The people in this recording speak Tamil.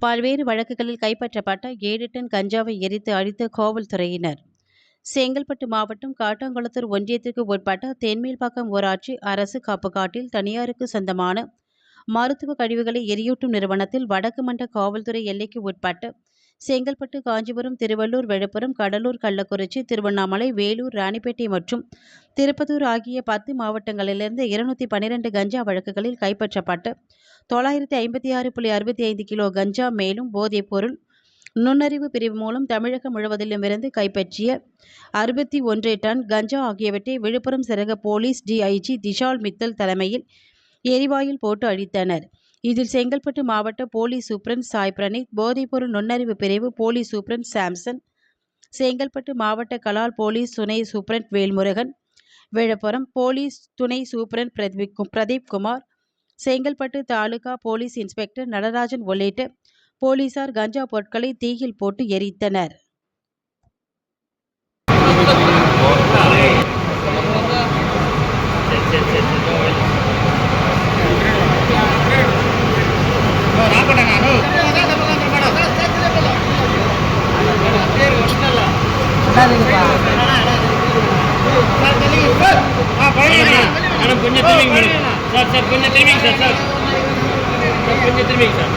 பல்வேறு வழக்குகளில் கைப்பற்றப்பட்ட ஏழு டன் கஞ்சாவை எரித்து அழித்த காவல்துறையினர். செங்கல்பட்டு மாவட்டம் காட்டாங்குளத்தூர் ஒன்றியத்திற்கு உட்பட்ட தென்மேல்பாக்கம் ஊராட்சி அரசு காப்புக்காட்டில் தனியாருக்கு சொந்தமான மருத்துவ கழிவுகளை எரியூட்டும் நிறுவனத்தில் வடக்கு மண்ட காவல்துறை எல்லைக்கு உட்பட்டு செங்கல்பட்டு காஞ்சிபுரம் திருவள்ளூர் விழுப்புரம் கடலூர் கள்ளக்குறிச்சி திருவண்ணாமலை வேலூர் ராணிப்பேட்டை மற்றும் திருப்பத்தூர் ஆகிய பத்து மாவட்டங்களிலிருந்து இருநூத்தி பன்னிரண்டு கஞ்சா வழக்குகளில் கைப்பற்றப்பட்டு தொள்ளாயிரத்தி ஐம்பத்தி ஆறு புள்ளி அறுபத்தி ஐந்து கிலோ கஞ்சா மேலும் போதைப் பொருள் நுண்ணறிவு பிரிவு மூலம் தமிழகம் முழுவதிலுமிருந்து கைப்பற்றிய அறுபத்தி ஒன்று டன் கஞ்சா ஆகியவற்றை விழுப்புரம் சிறக போலீஸ் டிஐஜி திஷால் மித்தல் தலைமையில் எரிவாயில் போட்டு அழித்தனர். இதில் செங்கல்பட்டு மாவட்ட போலீஸ் சூப்பரண்ட் சாய் பிரணீத் போதைப்பொருள் நுண்ணறிவு பிரிவு போலீஸ் சூப்பரண்ட் சாம்சன் செங்கல்பட்டு மாவட்ட கலால் போலீஸ் துணை சூப்பரண்ட் வேல்முருகன் விழுப்புரம் போலீஸ் துணை superintendent Pradeep Pradeep Kumar Chengalpattu taluka police inspector Natarajan உள்ளிட்ட போலீசார் கஞ்சா பொருட்களை தீயில் போட்டு எரித்தனர். கொஞ்சம் திரும்பிங்க மேடம். சார் சார் கொஞ்சம் திரும்பிங்க சார் சார். சார் கொஞ்சம் திரும்பிங்க சார்.